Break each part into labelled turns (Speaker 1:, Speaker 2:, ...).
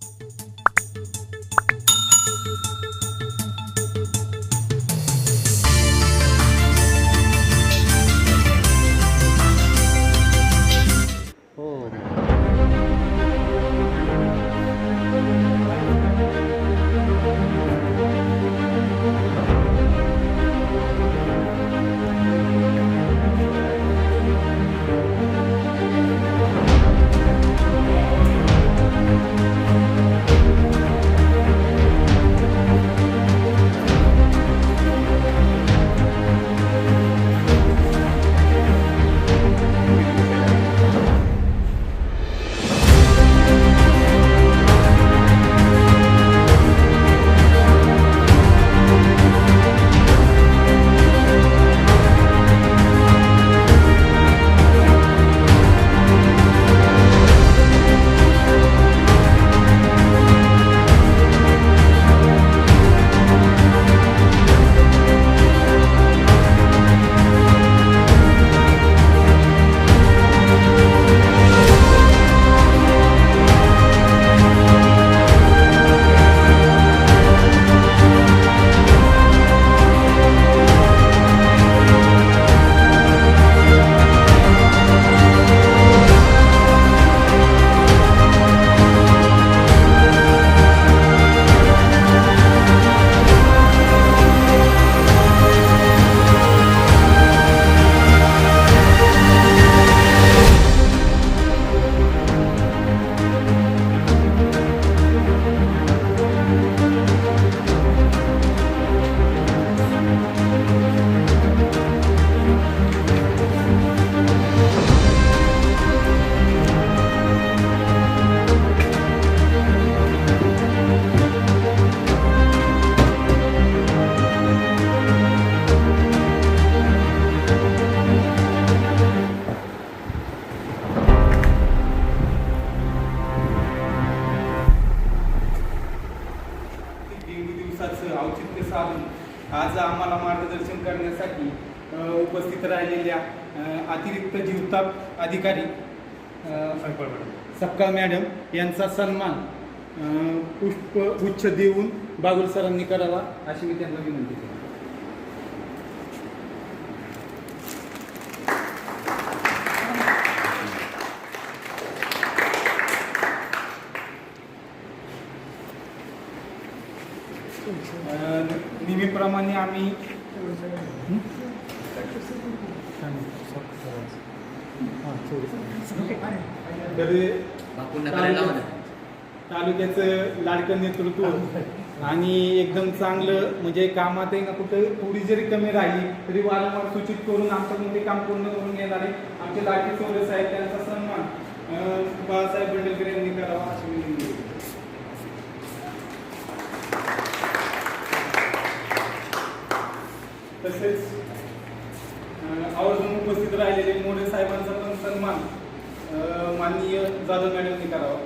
Speaker 1: Thank you. अधिकारी Sapkal madam यांचा सन्मान पुष्प गुच्छ देऊन बागुल सरांनी करावा अशी मी त्यांना विनंती अ, नेहमीप्रमाणे आम्ही? तर तालुक्यात- तालुक्याचं लाडकं नेतृत्व आणि एकदम चांगलं म्हणजे कामात आहे ना कुठं थोडी जरी कमी राहिली तरी वारंवार सूचित करून आमच्याकडून ते काम पूर्ण करून घेणारे आमचे लाडके चौरे साहेब त्यांचा सन्मान बाळासाहेब बंडलकर यांनी करावा अशी विनंती आहे. तसेच अ, आवर्जून उपस्थित राहिलेले मोरे साहेबांचा पण सन्मान माननीय जाधव मॅडमनी करावा.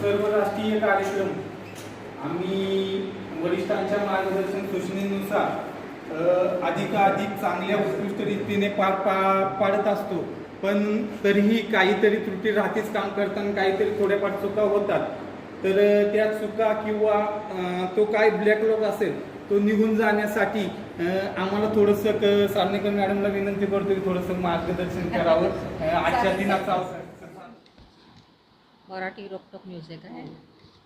Speaker 1: सर्व राष्ट्रीय कार्यक्रम आम्ही वरिष्ठांच्या मार्गदर्शन सूचनेनुसार अधिकाधिक चांगल्या उत्कृष्ट रीतीने पार पा पाडत असतो. पण तरीही काहीतरी त्रुटी राहतेच काम करताना काहीतरी थोड्याफार चुका होतात. तर त्या चुका किंवा तो काय ब्लॅक लॉक असेल तो निघून जाण्यासाठी आम्हाला थोडंसं क साधनेकर मॅडमला विनंती करतो की थोडंसं मार्गदर्शन करावं. आजच्या दिनाचा अवसर.
Speaker 2: मराठी रोकटोक न्यूज आहे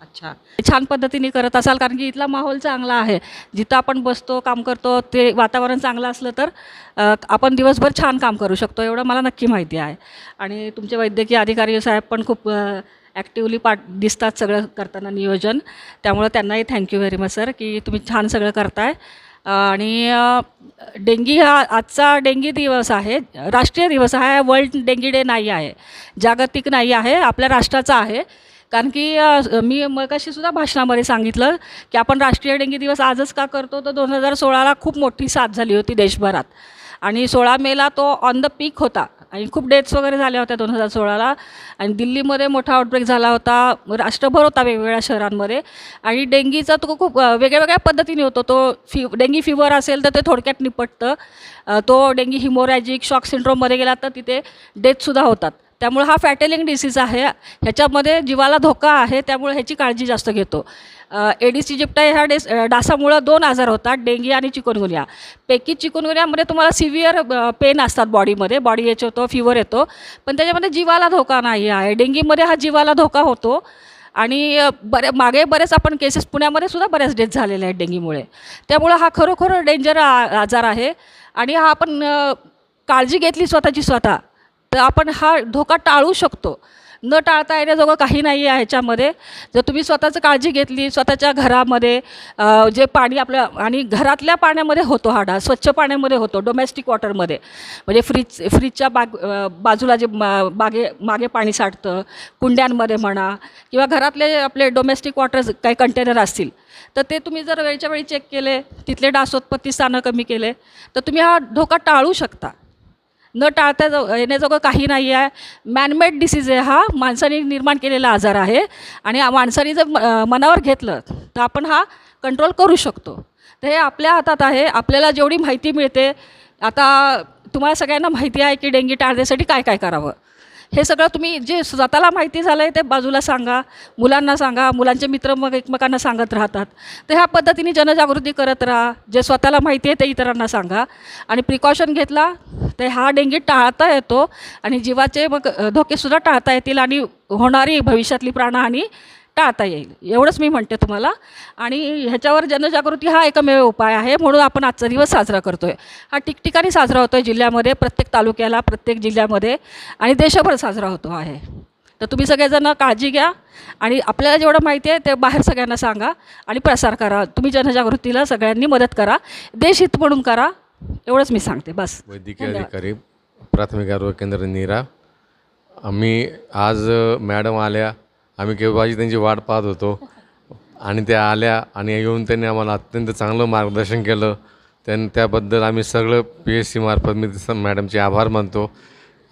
Speaker 2: अच्छा. छान पद्धतीने करत असाल कारण की इथला माहोल चांगला आहे. जिथं आपण बसतो काम करतो ते वातावरण चांगलं असलं तर अ, आपण दिवसभर छान काम करू शकतो एवढं मला नक्की माहिती आहे. आणि तुमचे वैद्यकीय अधिकारी साहेब पण खूप ॲक्टिवली पार्ट दिसतात सगळं करताना नियोजन. त्यामुळं त्यांनाही थँक्यू व्हेरी मच सर की तुम्ही छान सगळं करताय. आणि अ, डेंगी हा आजचा डेंगी दिवस आहे. राष्ट्रीय दिवस हा वर्ल्ड डेंगी डे नाही आहे. जागतिक नाही आहे. आपल्या राष्ट्राचा आहे. कारण की मी मगाशी सुद्धा भाषणामध्ये सांगितलं की आपण राष्ट्रीय डेंगी दिवस आजच का करतो? तर दोन हजार सोळाला खूप मोठी साथ झाली होती देशभरात. आणि सोळा मेला तो ऑन द पीक होता. आणि खूप डेथ्स वगैरे झाल्या होत्या दोन हजार सोळाला. आणि दिल्लीमध्ये मोठा आउटब्रेक झाला होता. राष्ट्रभर होता वेगवेगळ्या शहरांमध्ये. आणि डेंगीचा तो खूप वेगळ्या वेगळ्या पद्धतीने होतो. तो फि डेंगी फिवर असेल तर ते थोडक्यात निपटतं. तो डेंगी हिमोरॅजिक शॉक सिंड्रोममध्ये गेला तर तिथे डेथसुद्धा होतात. त्यामुळे हा फॅटेलिंग डिसीज आहे. ह्याच्यामध्ये जीवाला धोका आहे त्यामुळे ह्याची काळजी जास्त घेतो. एडिस इजिप्टा ह्या डेस डासामुळं दोन आजार होतात डेंगी आणि चिकनगुन्या. पैकी चिकनगुन्यामध्ये तुम्हाला सिव्हिअर पेन असतात बॉडीमध्ये बॉडी एच होतो फिवर येतो. पण त्याच्यामध्ये जीवाला धोका नाही आहे. डेंगीमध्ये हा जीवाला धोका होतो. आणि बरे मागे बरेच आपण केसेस पुण्यामध्ये सुद्धा बऱ्याच डेथ झालेल्या आहेत डेंगीमुळे. त्यामुळं हा खरोखर डेंजर आजार आहे. आणि हा आपण काळजी घेतली स्वतःची स्वतः. तर आपण हा धोका टाळू शकतो. न टाळता येण्याजोगं काही नाही आहे ह्याच्यामध्ये. जर तुम्ही स्वतःचं काळजी घेतली स्वतःच्या घरामध्ये जे पाणी आपल्या आणि घरातल्या पाण्यामध्ये होतो हा डास स्वच्छ पाण्यामध्ये होतो डोमेस्टिक वॉटरमध्ये म्हणजे फ्रीज फ्रीजच्या बाग बाजूला जे मा- बागे मागे पाणी साठतं कुंड्यांमध्ये म्हणा किंवा घरातले आपले डोमेस्टिक वॉटर काही कंटेनर असतील तर ते तुम्ही जर वेळच्या वेळी चेक केले तिथले डासोत्पत्ती स्थानं कमी केले तर तुम्ही हा धोका टाळू शकता. न टाळता जाऊ येण्याजोगं काही नाही आहे. मॅनमेड डिसीज आहे हा. माणसाने निर्माण केलेला आजार आहे. आणि माणसाने जर म- मनावर घेतलं तर आपण हा कंट्रोल करू शकतो. तर हे आपल्या हातात आहे. आपल्याला जेवढी माहिती मिळते आता तुम्हाला सगळ्यांना माहिती आहे की डेंगी टाळण्यासाठी काय काय करावं. हे सगळं तुम्ही जे स्वतःला माहिती झालं आहे ते बाजूला सांगा मुलांना सांगा मुलांचे मित्र मग एकमेकांना सांगत राहतात. तर ह्या पद्धतीने जनजागृती करत राहा जे स्वतःला माहिती आहे ते इतरांना सांगा. आणि प्रिकॉशन घेतला तर हा डेंगी टाळता येतो आणि जीवाचे मग धोकेसुद्धा टाळता येतील आणि होणारी भविष्यातली प्राणहानी टाळता येईल. एवढंच मी म्हणते तुम्हाला. आणि ह्याच्यावर जनजागृती हा एकमेव उपाय आहे. म्हणून आपण आजचा दिवस साजरा करतो आहे हा ठिकठिकाणी साजरा होतो आहे जिल्ह्यामध्ये प्रत्येक तालुक्याला प्रत्येक जिल्ह्यामध्ये आणि देशभर साजरा होतो आहे. तर तुम्ही सगळेजण काळजी घ्या आणि आपल्याला जेवढं माहिती आहे ते बाहेर सगळ्यांना सांगा आणि प्रसार करा. तुम्ही जनजागृतीला सगळ्यांनी मदत करा. देशहित म्हणून करा. एवढंच मी सांगते. बस.
Speaker 3: वैद्यकीय. अधिकारी प्राथमिक आरोग्य केंद्र नीरा. आम्ही आज मॅडम आल्या आम्ही केव्हाची त्यांची वाट पाहत होतो. आणि त्या आल्या आणि येऊन त्यांनी आम्हाला अत्यंत चांगलं मार्गदर्शन केलं. त्यां त्याबद्दल आम्ही सगळं पी एच सीमार्फत मी मॅडमचे आभार मानतो.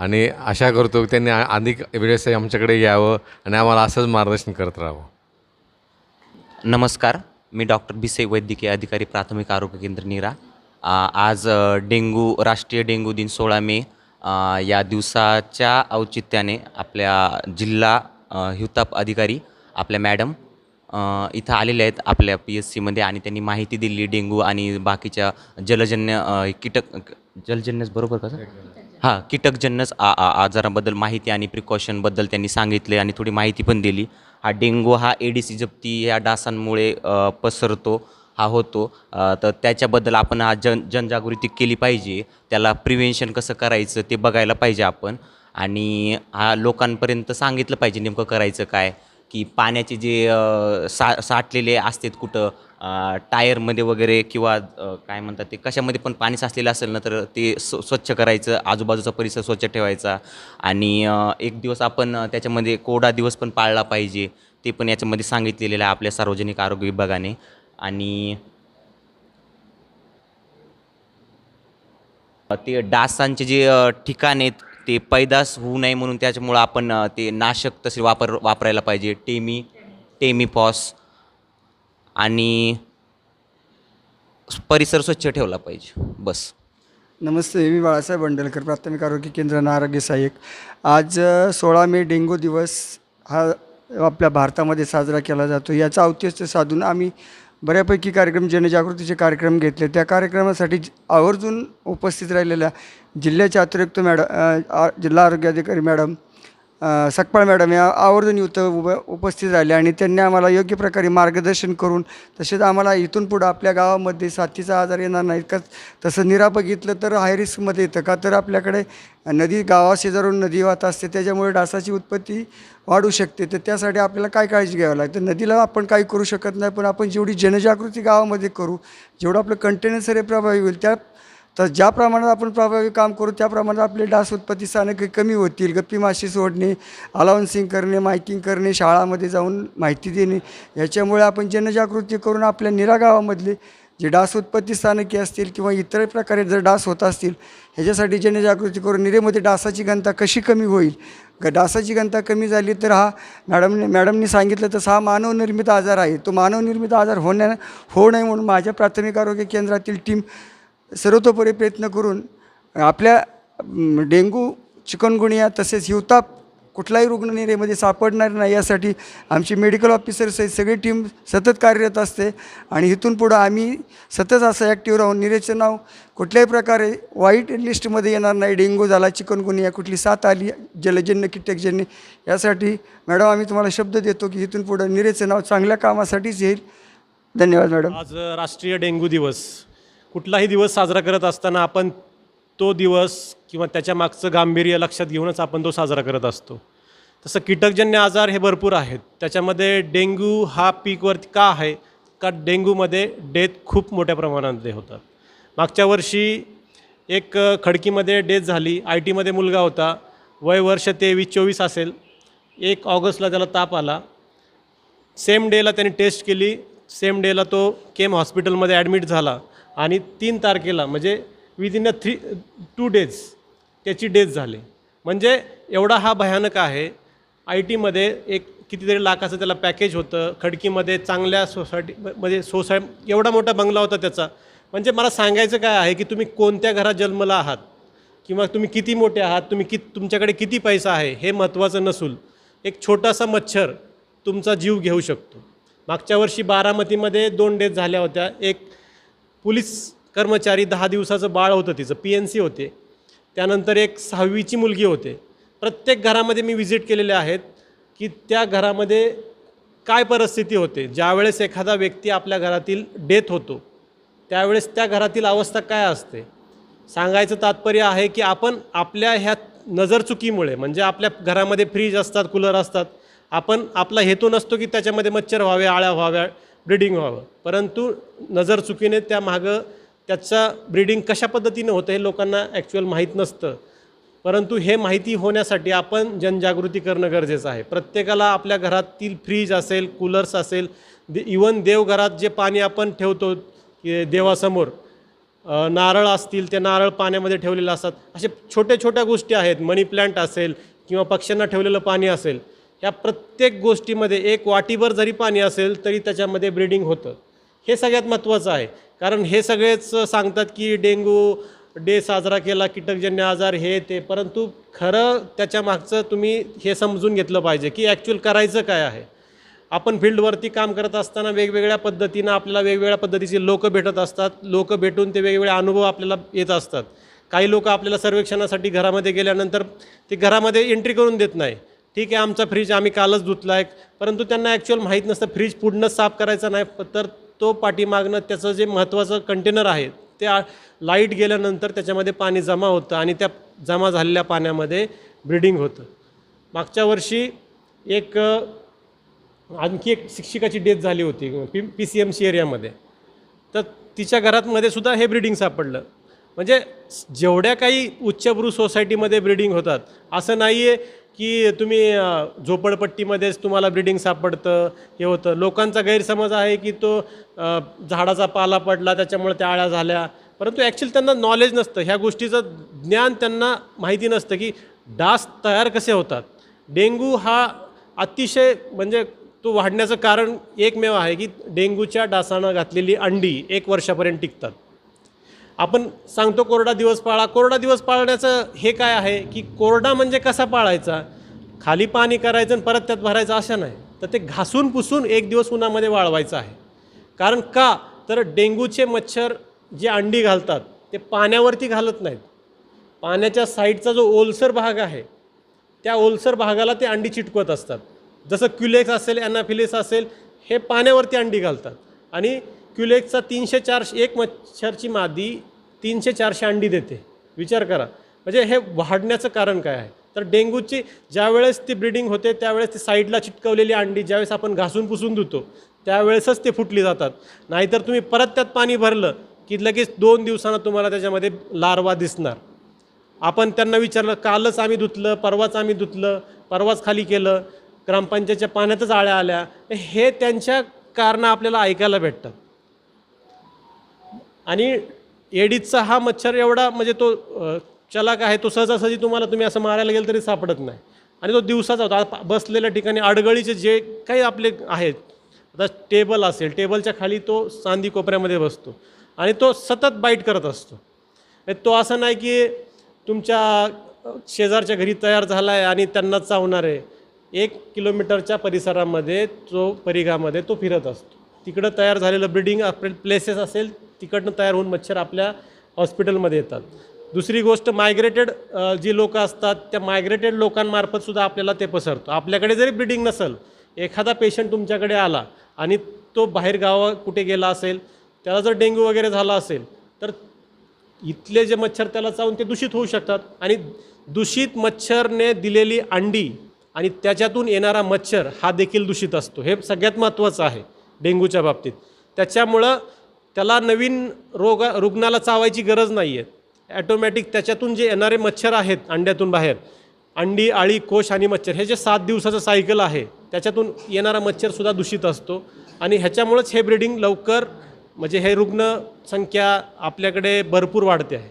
Speaker 3: आणि आशा करतो की त्यांनी अधिक वेळेस आमच्याकडे यावं आणि आम्हाला असंच मार्गदर्शन करत राहावं.
Speaker 4: नमस्कार. मी डॉक्टर बिसे वैद्यकीय अधिकारी प्राथमिक आरोग्य केंद्र निरा. आज डेंगू राष्ट्रीय डेंगू दिन सोळा मे या दिवसाच्या औचित्याने आपल्या जिल्हा हिवताप अधिकारी आपल्या मॅडम इथं आलेल्या आहेत आपल्या पी एस सीमध्ये आणि त्यांनी माहिती दिली डेंगू आणि बाकीच्या जलजन्य कीटक जलजन्यस बरोबर का सर? हां कीटकजन्यच आ आजाराबद्दल माहिती आणि प्रिकॉशनबद्दल त्यांनी सांगितले आणि थोडी माहिती पण दिली. हा डेंगू हा एडीसी जप्ती या डासांमुळे पसरतो हा होतो. तर त्याच्याबद्दल आपण हा जन जनजागृती केली पाहिजे. त्याला प्रिव्हेन्शन कसं करायचं ते बघायला पाहिजे आपण. आणि हा लोकांपर्यंत सांगितलं पाहिजे नेमकं करायचं काय की पाण्याचे जे सा साठलेले असतात कुठं टायरमध्ये वगैरे किंवा काय म्हणतात ते कशामध्ये पण पाणी साचलेलं असेल ना तर ते स्व स्वच्छ करायचं आजूबाजूचा परिसर स्वच्छ ठेवायचा आणि एक दिवस आपण त्याच्यामध्ये कोडा दिवस पण पाळला पाहिजे ते पण याच्यामध्ये सांगितलेलं आहे आपल्या सार्वजनिक आरोग्य विभागाने आणि ते डासांचे जे ठिकाण आहेत ते पैदास होऊ नये म्हणून त्याच्यामुळं आपण ते नाशक तसे वापर वापरायला पाहिजे. टेमी टेमीपॉस आणि परिसर स्वच्छ ठेवला पाहिजे. बस.
Speaker 5: नमस्ते मी बाळासाहेब बंडलकर प्राथमिक आरोग्य केंद्र आरोग्य सहाय्यक. आज सोळा मे डेंगू दिवस हा आपल्या भारतामध्ये साजरा केला जातो. याचं औचित्य साधून आम्ही बऱ्यापैकी कार्यक्रम जनजागृतीचे कार्यक्रम घेतले. त्या कार्यक्रमासाठी आवर्जून उपस्थित राहिलेल्या जिल्ह्याच्या अतिरिक्त मॅडम जिल्हा आरोग्य अधिकारी मॅडम सकपाळ मॅडम या आवर्जून इथं उभ उपस्थित राहिले आणि त्यांनी आम्हाला योग्य प्रकारे मार्गदर्शन करून तसेच आम्हाला इथून पुढं आपल्या गावामध्ये साथीचा आजार येणार नाही का तसं निरा बघितलं तर हाय रिस्कमध्ये येतं का तर आपल्याकडे नदी गावाशेजारून नदी वाहत असते त्याच्यामुळे डासाची उत्पत्ती वाढू शकते. तर त्यासाठी आपल्याला काय काळजी घ्यावी लागते? नदीला आपण काही करू शकत नाही पण आपण जेवढी जनजागृती गावामध्ये करू जेवढं आपलं कंटेनर्स हे प्रभावी होईल त्या तर ज्या प्रमाणात आपण प्रभावी काम करू त्या प्रमाणात आपले डास उत्पत्ती स्थानके कमी होतील. गप्पी माशी सोडणे अलाउन्सिंग करणे मायकिंग करणे शाळामध्ये जाऊन माहिती देणे याच्यामुळे आपण जनजागृती करून आपल्या निरा गावामधले जे डास उत्पत्ती स्थानके असतील किंवा इतर प्रकारे जर डास होत असतील ह्याच्यासाठी जनजागृती करून निरेमध्ये डासाची घनता कशी कमी होईल? ग डासाची घनता कमी झाली तर हा मॅडमने मॅडमनी सांगितलं तसं हा मानवनिर्मित आजार आहे. तो मानवनिर्मित आजार होण्या होऊ नये म्हणून माझ्या प्राथमिक आरोग्य केंद्रातील टीम सर्वतोपरी प्रयत्न करून आपल्या डेंगू चिकनगुनिया तसेच हिवताप कुठलाही रुग्ण निरेमध्ये सापडणार नाही यासाठी आमची मेडिकल ऑफिसर्स आहेत सगळी टीम सतत कार्यरत असते आणि इथून पुढं आम्ही सतत असं ॲक्टिव्ह राहून निरेचं नाव कुठल्याही प्रकारे वाईट लिस्टमध्ये येणार नाही. डेंगू झाला चिकनगुनिया कुठली साथ आली जलजन्य कीटकजन्य यासाठी मॅडम आम्ही तुम्हाला शब्द देतो की इथून पुढं निरेचं नाव चांगल्या कामासाठीच येईल. धन्यवाद मॅडम.
Speaker 6: आज राष्ट्रीय डेंग्यू दिवस. कुठलाही दिवस साजरा करत असताना आपण तो दिवस किंवा त्याच्या मागचं गांभीर्य लक्षात घेऊनच आपण तो साजरा करत असतो. तसं कीटकजन्य आजार हे भरपूर आहेत. त्याच्यामध्ये डेंग्यू हा पीकवरती का आहे? का डेंग्यूमध्ये डेथ खूप मोठ्या प्रमाणामध्ये होतात. मागच्या वर्षी एक खडकीमध्ये डेथ झाली. आय टीमध्ये मुलगा होता. वय वर्ष तेवीस चोवीस असेल. एक ऑगस्टला त्याला ताप आला. सेम डेला त्याने टेस्ट केली. सेम डेला तो केम हॉस्पिटलमध्ये ॲडमिट झाला. आणि तीन तारखेला म्हणजे within a three two days त्याची डेज झाली. म्हणजे एवढा हा भयानक आहे. आय टीमध्ये एक कितीतरी लाखाचं त्याला पॅकेज होतं. खडकीमध्ये चांगल्या सोसायटी म्हणजे सोसाय एवढा मोठा बंगला होता त्याचा. म्हणजे मला सांगायचं काय आहे की तुम्ही कोणत्या घरात जन्मला आहात? किंवा तुम्ही किती मोठे आहात? तुम्ही कि तुमच्याकडे किती पैसा आहे? हे महत्त्वाचं नसून एक छोटासा मच्छर तुमचा जीव घेऊ शकतो. मागच्या वर्षी बारामतीमध्ये दोन डेथ झाल्या होत्या. एक पोलीस कर्मचारी दहा दिवसाचं बाळ होतं तिचं पी एन सी होते. त्यानंतर एक सहावीची मुलगी होते. प्रत्येक घरामध्ये मी विजिट केलेले आहेत की त्या घरामध्ये काय परिस्थिती होते. ज्यावेळेस एखादा व्यक्ती आपल्या घरातील डेथ होतो त्यावेळेस त्या घरातील अवस्था काय असते? सांगायचं तात्पर्य आहे की आपण आपल्या ह्या नजरचुकीमुळे म्हणजे आपल्या घरामध्ये फ्रीज असतात कूलर असतात आपण आपला हेतू नसतो की त्याच्यामध्ये मच्छर व्हावे आळ्या व्हाव्या ब्रिडिंग व्हावं. परंतु नजर चुकीने त्या मागं त्याचा ब्रिडिंग कशा पद्धतीने होतं हे लोकांना ॲक्च्युअल माहीत नसतं. परंतु हे माहिती होण्यासाठी आपण जनजागृती करणं गरजेचं आहे. प्रत्येकाला आपल्या घरातील फ्रीज असेल कूलर्स असेल दे इवन देवघरात जे पाणी आपण ठेवतो की देवासमोर नारळ असतील ते नारळ पाण्यामध्ये ठेवलेले असतात. असे छोट्या छोट्या गोष्टी आहेत. मनी प्लॅन्ट असेल किंवा पक्ष्यांना ठेवलेलं पाणी असेल. या प्रत्येक गोष्टीमध्ये एक वाटीभर जरी पाणी असेल तरी त्याच्यामध्ये ब्रीडिंग होतं. हे सगळ्यात महत्त्वाचं आहे. कारण हे सगळेच सांगतात की डेंग्यू डे साजरा केला कीटकजन्य आजार हे ते. परंतु खरं त्याच्या मागचं तुम्ही हे समजून घेतलं पाहिजे की ॲक्च्युअल करायचं काय आहे. आपण फील्डवरती काम करत असताना वेगवेगळ्या पद्धतीनं आपल्याला वेगवेगळ्या पद्धतीचे लोक भेटत असतात. लोक भेटून ते वेगवेगळे अनुभव आपल्याला येत असतात. काही लोक आपल्याला सर्वेक्षणासाठी घरामध्ये गेल्यानंतर ते घरामध्ये एंट्री करून देत नाही. ठीक आहे आमचा फ्रीज आम्ही कालच धुतला आहे परंतु त्यांना ॲक्च्युअल माहीत नसतं फ्रीज पूर्ण साफ करायचा नाही. तर तो पाठीमागणं त्याचं जे महत्त्वाचं कंटेनर आहे ते लाइट गेल्यानंतर त्याच्यामध्ये पाणी जमा होतं आणि त्या जमा झालेल्या पाण्यामध्ये ब्रिडिंग होतं. मागच्या वर्षी एक आणखी एक शिक्षिकाची डेथ झाली होती P P C M C एरियामध्ये. तर तिच्या घरातमध्ये सुद्धा हे ब्रिडिंग सापडलं. म्हणजे जेवढ्या काही उच्चभ्रू सोसायटीमध्ये ब्रिडिंग होतात असं नाही आहे की तुम्ही झोपडपट्टीमध्येच तुम्हाला ब्रिडिंग सापडतं हे होतं. लोकांचा गैरसमज आहे की तो झाडाचा पाला पडला त्याच्यामुळे त्या आळ्या झाल्या. परंतु ॲक्च्युली त्यांना नॉलेज नसतं. ह्या गोष्टीचं ज्ञान त्यांना माहिती नसतं की डास तयार कसे होतात. डेंग्यू हा अतिशय म्हणजे तो वाढण्याचं कारण एकमेव आहे की डेंग्यूच्या डासानं घातलेली अंडी एक वर्षापर्यंत टिकतात. आपण सांगतो कोरडा दिवस पाळा. कोरडा दिवस पाळण्याचं हे काय आहे की कोरडा म्हणजे कसा पाळायचा? खाली पाणी करायचं आणि परत त्यात भरायचं असं नाही. तर ते घासून पुसून एक दिवस उन्हामध्ये वाळवायचं आहे. कारण का? तर डेंग्यूचे मच्छर जे अंडी घालतात ते पाण्यावरती घालत नाहीत. पाण्याच्या साईडचा जो ओलसर भाग आहे त्या ओलसर भागाला ते अंडी चिटकवत असतात. जसं क्युलेक्स असेल ॲनाफिलिस असेल हे पाण्यावरती अंडी घालतात. आणि क्युलेक्सचा तीनशे चारशे एक मच्छरची मादी तीनशे चारशे अंडी देते. विचार करा. म्हणजे हे वाढण्याचं कारण काय आहे? तर डेंग्यूची ज्यावेळेस ती ब्रिडिंग होते त्यावेळेस ती साईडला चिटकवलेली अंडी ज्यावेळेस आपण घासून पुसून धुतो त्यावेळेसच ते फुटली जातात. नाहीतर तुम्ही परत त्यात पाणी भरलं की लगेच दोन दिवसानं तुम्हाला त्याच्यामध्ये लार्वा दिसणार. आपण त्यांना विचारलं कालच आम्ही धुतलं परवाच आम्ही धुतलं परवाच खाली केलं ग्रामपंचायतच्या पाण्यातच आळ्या आल्या. हे त्यांच्या कारणं आपल्याला ऐकायला भेटतात. आणि एडिसचा हा मच्छर एवढा म्हणजे तो चलाक आहे तो सहजासहजी तुम्हाला तुम्ही असं मारायला गेलं तरी सापडत नाही. आणि तो दिवसाचा होता. बसलेल्या ठिकाणी अडगळीचे जे काही आपले आहेत आता टेबल असेल टेबलच्या खाली तो चांदी कोपऱ्यामध्ये बसतो आणि तो सतत बाईट करत असतो. तो असं नाही की तुमच्या शेजारच्या घरी तयार झाला आहे आणि त्यांना चावणार आहे. एक किलोमीटरच्या परिसरामध्ये तो परिघामध्ये तो फिरत असतो. तिकडं तयार झालेलं ब्रिडिंग प्लेसेस असेल तिकडनं तयार होऊन मच्छर आपल्या हॉस्पिटलमध्ये येतात. दुसरी गोष्ट मायग्रेटेड जी लोकं असतात त्या मायग्रेटेड लोकांमार्फतसुद्धा आपल्याला ते पसरतो. आपल्याकडे जरी ब्रिडिंग नसेल एखादा पेशंट तुमच्याकडे आला आणि तो बाहेर गावा कुठे गेला असेल त्याला जर डेंग्यू वगैरे झाला असेल तर इथले जे मच्छर त्याला चावून ते दूषित होऊ शकतात आणि दूषित मच्छरने दिलेली अंडी आणि त्याच्यातून येणारा मच्छर हा देखील दूषित असतो. हे सगळ्यात महत्त्वाचं आहे डेंग्यूच्या बाबतीत. त्याच्यामुळं त्याला नवीन रोग रुग्णाला चावायची गरज नाही आहे ॲटोमॅटिक त्याच्यातून जे येणारे मच्छर आहेत अंड्यातून बाहेर अंडी आळी कोश आणि मच्छर हे जे सात दिवसाचं सायकल आहे त्याच्यातून येणारा मच्छरसुद्धा दूषित असतो. आणि ह्याच्यामुळंच हे ब्रिडिंग लवकर म्हणजे हे रुग्ण संख्या आपल्याकडे भरपूर वाढते आहे.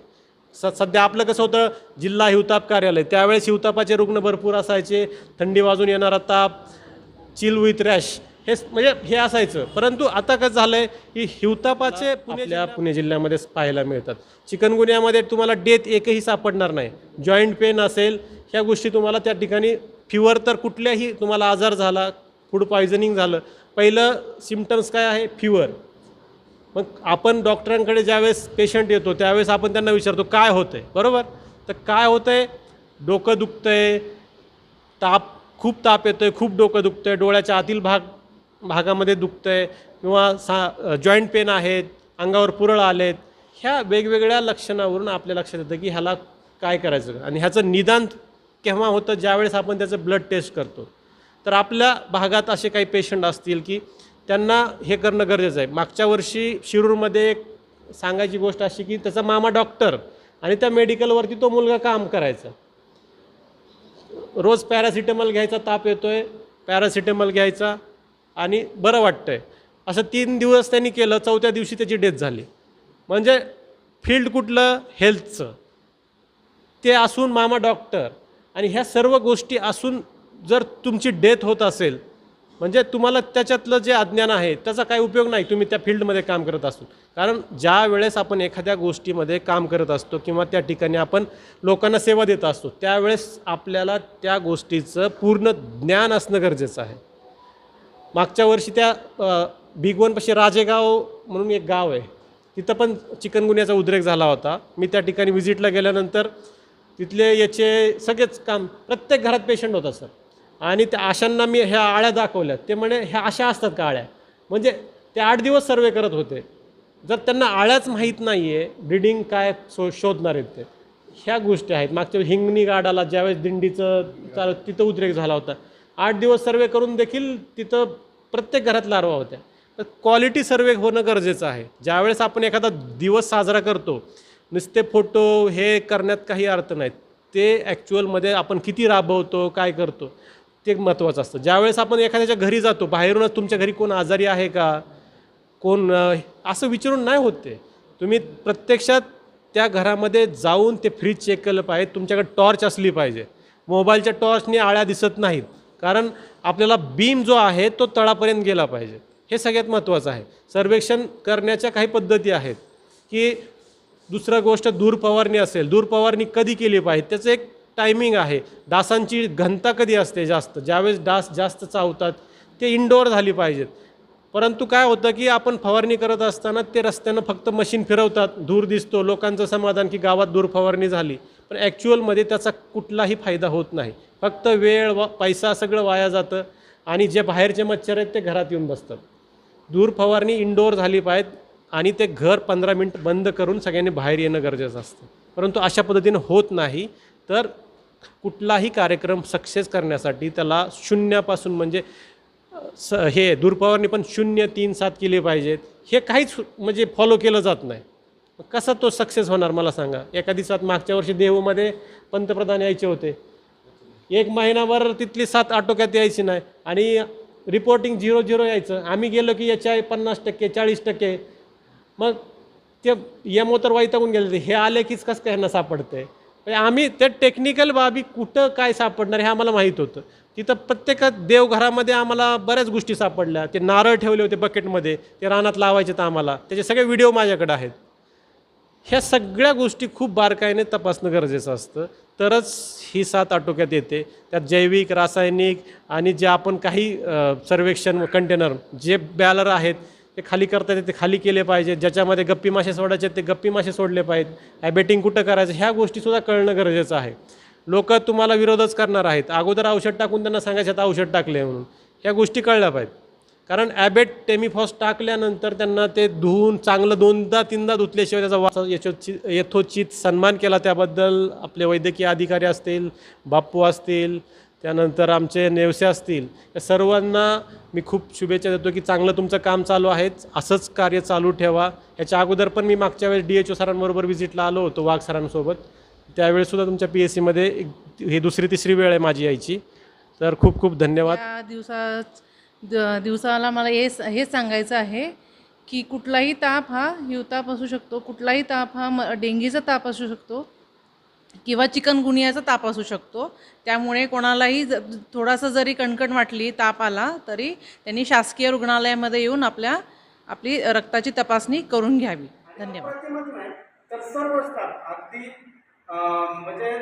Speaker 6: स सध्या आपलं कसं होतं जिल्हा हिवताप कार्यालय त्यावेळेस हिवतापाचे रुग्ण भरपूर असायचे. थंडी वाजून येणारा ताप चिल विथ रॅश हे म्हणजे हे असायचं. परंतु आता कसं झालं आहे की हिवतापाचे आपल्या पुणे जिल्ह्यामध्ये पाहायला मिळतात. चिकनगुन्यामध्ये तुम्हाला डेथ एकही सापडणार नाही. जॉईंट पेन असेल ह्या गोष्टी तुम्हाला त्या ठिकाणी फिवर तर कुठल्याही तुम्हाला आजार झाला फूड पॉयझनिंग झालं. पहिलं सिमटम्स काय आहे? फिवर मग आपण डॉक्टरांकडे ज्यावेळेस पेशंट येतो त्यावेळेस आपण त्यांना विचारतो काय होतं आहे बरोबर? तर काय होतं आहे डोकं दुखतं आहे ताप खूप ताप येतो आहे खूप डोकं दुखतं आहे डोळ्याच्या आतील भाग भागामध्ये दुखतं आहे किंवा सा जॉईंट पेन आहेत अंगावर पुरळ आलेत ह्या वेगवेगळ्या लक्षणावरून आपल्या लक्षात येतं की ह्याला काय करायचं? आणि ह्याचं निदान केव्हा होतं? ज्यावेळेस आपण त्याचं ब्लड टेस्ट करतो. तर आपल्या भागात असे काही पेशंट असतील की त्यांना हे करणं गरजेचं आहे. मागच्या वर्षी शिरूरमध्ये एक सांगायची गोष्ट अशी की त्याचा मामा डॉक्टर आणि त्या मेडिकलवरती तो मुलगा काम करायचा. रोज पॅरासिटेमॉल घ्यायचा ताप येतोय पॅरासिटेमॉल घ्यायचा आणि बरं वाटतंय. असं तीन दिवस त्यांनी केलं चौथ्या दिवशी त्याची डेथ झाली. म्हणजे फील्ड कुठलं? हेल्थचं. ते असून मामा डॉक्टर. आणि ह्या सर्व गोष्टी असून जर तुमची डेथ होत असेल म्हणजे तुम्हाला त्याच्यातलं जे अज्ञान आहे त्याचा काही उपयोग नाही तुम्ही त्या फील्डमध्ये काम करत असतो कारण ज्या वेळेस आपण एखाद्या गोष्टीमध्ये काम करत असतो किंवा त्या ठिकाणी आपण लोकांना सेवा देत असतो त्यावेळेस आपल्याला त्या गोष्टीचं पूर्ण ज्ञान असणं गरजेचं आहे. मागच्या वर्षी त्या भिगवनपाशी भिगवणपाशी राजेगाव म्हणून एक गाव आहे. तिथं पण चिकनगुन्याचा उद्रेक झाला होता. मी त्या ठिकाणी व्हिजिटला गेल्यानंतर तिथले याचे सगळेच काम प्रत्येक घरात पेशंट होता सर. आणि त्या आशांना मी ह्या आळ्या दाखवल्या. ते म्हणे ह्या अशा असतात का आळ्या? म्हणजे ते आठ दिवस सर्वे करत होते. जर त्यांना आळ्याच माहीत नाही आहे ब्रिडिंग काय शो शोधणार आहेत ते. ह्या गोष्टी आहेत. मागच्या हिंगणी गाडाला ज्यावेळेस दिंडीचं चाल तिथं उद्रेक झाला होता. आठ दिवस सर्वे करून देखील तिथं प्रत्येक घरात लार्वा होत्या. तर क्वालिटी सर्वे होणं गरजेचं आहे. ज्यावेळेस आपण एखादा दिवस साजरा करतो नुसते फोटो हे करण्यात काही अर्थ नाहीत. ते ॲक्च्युअलमध्ये आपण किती राबवतो काय करतो ते महत्त्वाचं असतं. ज्यावेळेस आपण एखाद्याच्या घरी जातो बाहेरूनच तुमच्या घरी कोण आजारी आहे का कोण असं विचारून नाही होत ते. तुम्ही प्रत्यक्षात त्या घरामध्ये जाऊन ते फ्रीज चेक केलं पाहिजे. तुमच्याकडे टॉर्च असली पाहिजे. मोबाईलच्या टॉर्चने आळ्या दिसत नाहीत. कारण आपल्याला बीम जो आहे तो तळापर्यंत गेला पाहिजे. हे सगळ्यात महत्त्वाचं आहे. सर्वेक्षण करण्याच्या काही पद्धती आहेत की दुसरं गोष्ट दूर फवारणी असेल दूर फवारणी कधी केली पाहिजे त्याचं एक टायमिंग आहे. डासांची घनता कधी असते जास्त? ज्यावेळेस डास जास्त चावतात ते इनडोअर झाली पाहिजेत. परंतु काय होतं की आपण फवारणी करत असताना ते रस्त्यानं फक्त मशीन फिरवतात. धूर दिसतो लोकांचं समाधान की गावात दूरफवारणी झाली. पण ॲक्च्युअलमध्ये त्याचा कुठलाही फायदा होत नाही. फक्त वेळ व पैसा सगळं वाया जातं आणि जे बाहेरचे मच्छर आहेत ते घरात येऊन बसतात. दूर फवारणी इनडोअर झाली पाहिजे आणि ते घर पंधरा मिनटं बंद करून सगळ्यांनी बाहेर येणं गरजेचं असतं. परंतु अशा पद्धतीनं होत नाही तर कुठलाही कार्यक्रम सक्सेस करण्यासाठी त्याला शून्यापासून म्हणजे स हे दूरफवारणी पण शून्य तीन सात केले पाहिजेत. हे काहीच म्हणजे फॉलो केलं जात नाही. कसा तो सक्सेस होणार मला सांगा. एका दिवसात मागच्या वर्षी देहूमध्ये पंतप्रधान यायचे होते. एक महिनाभर तिथली सात आटोक्यात यायची नाही. आणि रिपोर्टिंग झिरो झिरो यायचं. आम्ही गेलो की याच्या पन्नास टक्के चाळीस टक्के. मग ते यमो तर वैतागून गेले हे आले कीच कसं काय ह्यांना सापडते म्हणजे आम्ही ते टेक्निकल बाबी कुठं काय सापडणार हे आम्हाला माहीत होतं. तिथं प्रत्येक देवघरामध्ये आम्हाला बऱ्याच गोष्टी सापडल्या. ते नारळ ठेवले होते बकेटमध्ये ते रानात लावायचे तर आम्हाला. त्याचे सगळे व्हिडिओ माझ्याकडे आहेत. ह्या सगळ्या गोष्टी खूप बारकाईने तपासणं गरजेचं असतं. तरच ही साथ आटोक्यात येते. त्यात जैविक रासायनिक आणि जे आपण काही सर्वेक्षण कंटेनर जे बॅलर आहेत ते खाली करता येते ते खाली केले पाहिजे ज्याच्यामध्ये गप्पी मासे सोडायचे आहेत, ते गप्पी मासे सोडले पाहिजेत. ॲबेटिंग कुठं करायचं? ह्या गोष्टीसुद्धा कळणं गरजेचं आहे. लोक तुम्हाला विरोधच करणार आहेत. अगोदर औषध टाकून त्यांना सांगायचं आता औषध टाकले म्हणून. ह्या गोष्टी कळल्या पाहिजेत. कारण ॲबेट टेमिफॉस टाकल्यानंतर त्यांना ते धुवून चांगलं दोनदा तीनदा धुतल्याशिवाय त्याचा वाचा यशोचित यथोचित सन्मान केला. त्याबद्दल आपले वैद्यकीय अधिकारी असतील बाप्पू असतील त्यानंतर आमचे नेवसे असतील या सर्वांना मी खूप शुभेच्छा देतो की चांगलं तुमचं काम चालू आहेच. असंच कार्य चालू ठेवा. याच्या अगोदर पण मी मागच्या वेळेस डी एच ओ सरांबरोबर व्हिजिटला आलो होतो वाघ सरांसोबत. त्यावेळेससुद्धा तुमच्या पी एस सीमध्ये ही दुसरी तिसरी वेळ आहे माझी यायची. तर खूप खूप धन्यवाद.
Speaker 7: दिवसा द- दिवसाला मला हे हे सांगायचं आहे की कुठलाही ताप हा हिवताप असू शकतो कुठलाही ताप हा म डेंगीचा ताप असू शकतो किंवा चिकनगुनियाचा ताप असू शकतो. त्यामुळे कोणालाही ज थोडासा जरी कणकण वाटली ताप आला तरी त्यांनी शासकीय रुग्णालयामध्ये येऊन आपल्या आपली रक्ताची तपासणी करून घ्यावी. धन्यवाद.
Speaker 8: तर सर्व स्टाफ अगदी म्हणजे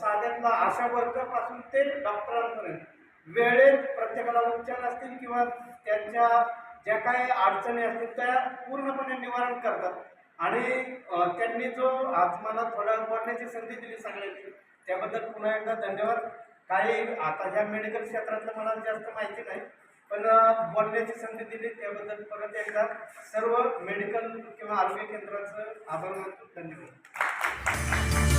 Speaker 8: साध्यातला आशा वर्करपासून ते डॉक्टरांपर्यंत. वेळेत प्रत्येकाला उपचार असतील किंवा त्यांच्या ज्या काही अडचणी असतील त्या पूर्णपणे निवारण करतात. आणि त्यांनी जो आज मला थोडा बोलण्याची संधी दिली सगळ्यांची त्याबद्दल पुन्हा एकदा धन्यवाद. काही आता ह्या मेडिकल क्षेत्रातलं मला जास्त माहिती नाही पण बोलण्याची संधी दिली त्याबद्दल परत एकदा सर्व मेडिकल किंवा आरोग्य केंद्राचं आभार मानतो. धन्यवाद.